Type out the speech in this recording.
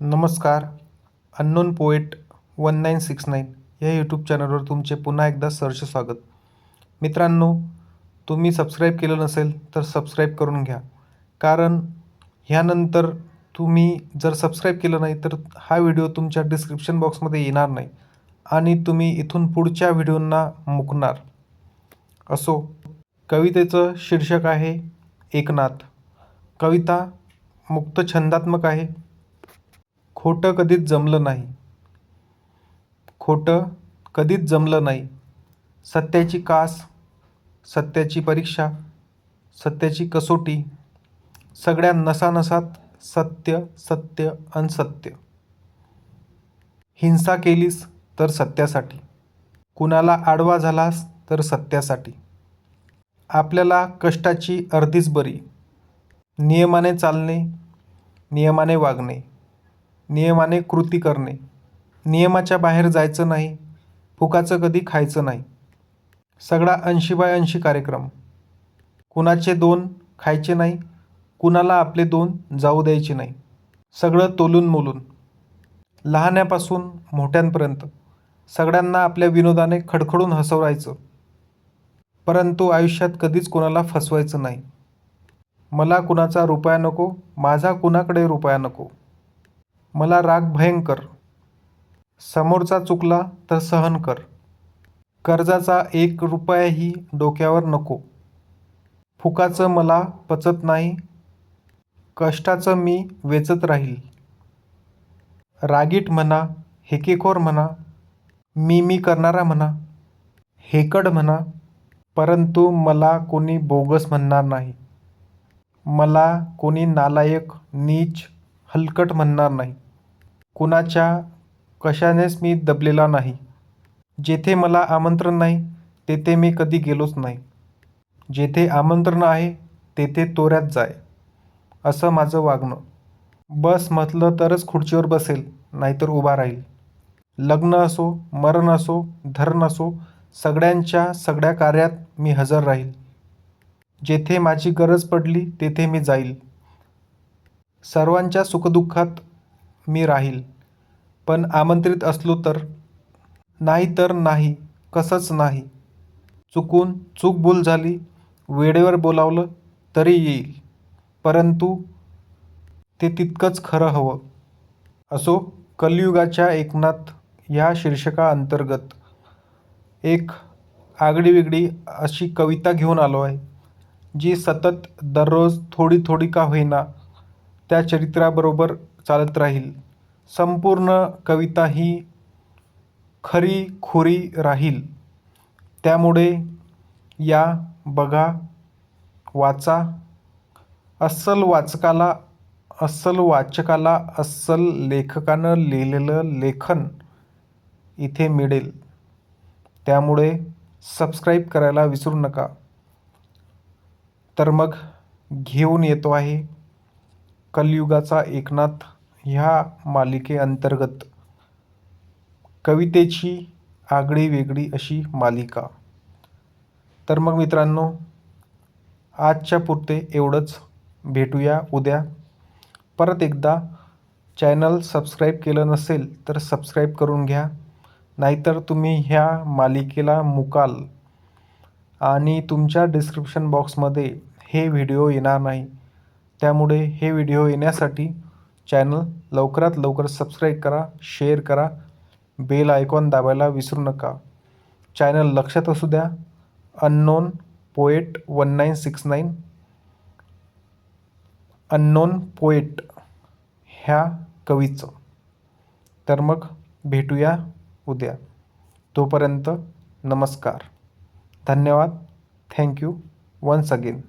नमस्कार. Unknown poet one nine six nine या YouTube चॅनलवर तुमचे पुन्हा एकदा सहर्ष स्वागत. मित्रांनो तुम्ही सबस्क्राईब केलं नसेल तर सबस्क्राईब करून घ्या. कारण ह्यानंतर तुम्ही जर सबस्क्राईब केलं नाही तर हा व्हिडिओ तुमच्या डिस्क्रिप्शन बॉक्समध्ये येणार नाही आणि तुम्ही इथून पुढच्या व्हिडिओंना मुकणार. असो कवितेचं शीर्षक आहे एकनाथ. कविता मुक्त छंदात्मक आहे. खोटं कधीच जमलं नाही. खोटं कधीच जमलं नाही. सत्याची कास सत्याची परीक्षा सत्याची कसोटी सगळ्या नसानसात सत्य सत्य अनसत्य हिंसा केलीस तर सत्यासाठी. कुणाला आडवा झालास तर सत्यासाठी. आपल्याला कष्टाची अर्धीच बरी. नियमाने चालणे नियमाने वागणे. नियमाने कृती करणे. नियमाच्या बाहेर जायचं नाही. फुकाचं कधी खायचं नाही. सगळा ऐंशी बाय ऐंशी कार्यक्रम. कुणाचे दोन खायचे नाही कुणाला आपले दोन जाऊ द्यायचे नाही. सगळं तोलून मोलून. लहान्यापासून मोठ्यांपर्यंत. सगळ्यांना आपल्या विनोदाने खडखडून हसवायचं परंतु आयुष्यात कधीच कोणाला फसवायचं नाही. मला कुणाचा रुपया नको माझा कुणाकडे रुपया नको. मला राग भयंकर. समोरचा चुकला तर सहन कर. कर्जाचा एक रुपयाही डोक्यावर नको. फुकाचं मला पचत नाही. कष्टाचं मी वेचत राहील. रागीट म्हणा हेकेखोर म्हणा मी मी करणारा म्हणा हेकड म्हणा परंतु मला कोणी बोगस म्हणणार नाही. मला कोणी नालायक नीच हलकट म्हणणार नाही. कुणाच्या कशानेच मी दबलेला नाही. जेथे मला आमंत्रण नाही तेथे मी कधी गेलोच नाही. जेथे आमंत्रण आहे तेथे तोऱ्यात जाय असं माझं वागणं. बस म्हटलं तरच खुर्चीवर बसेल नाहीतर उभा राहील. लग्न असो मरण असो धरण असो सगळ्यांच्या सगळ्या कार्यात मी हजर राहील. जेथे माझी गरज पडली तेथे मी जाईल. सर्वांच्या सुखदुःखात मी राहील. पण आमंत्रित असलो तर? नाही तर नाही कसंच नाही. चुकून चूक भूल झाली वेळेवर बोलावलं तरी येईल. परंतु ते तितकंच खरं हवं. असो कलियुगाच्या एकनाथ ह्या शीर्षकाअंतर्गत एक आगळीवेगळी अशी कविता घेऊन आलो आहे जी सतत दररोज थोडी थोडी का होईना त्या चरित्राबरोबर चालत राहील. संपूर्ण कविता ही खरी खुरी राहील. त्यामुळे या बघा वाचा. अस्सल वाचकाला अस्सल वाचकाला अस्सल लेखकानं लिहिलेलं लेखन इथे मिळेल. त्यामुळे सबस्क्राईब करायला विसरू नका. तर मग घेऊन येतो आहे कलयुगाचा एकनाथ ह्या मालिकेअंतर्गत कवितेची आगळी वेगळी अशी मालिका. तर मग मित्रांनो आजच्या पुरते एवढंच. भेटूया उद्या. परत एकदा चॅनल सबस्क्राईब केलं नसेल तर सबस्क्राईब करून घ्या. नाहीतर तुम्ही ह्या मालिकेला मुकाल आणि तुमच्या डिस्क्रिप्शन बॉक्समध्ये हे व्हिडिओ येणार नाही. त्यामुळे हे व्हिडिओ येण्यासाठी चॅनल लवकरात लवकर सबस्क्राईब करा शेअर करा बेल आयकॉन दाबायला विसरू नका. चॅनल लक्षात असू द्या. Unknown poet one nine six nine unknown poet ह्या कवीचं. तर मग भेटूया उद्या. तोपर्यंत नमस्कार. धन्यवाद. Thank you once again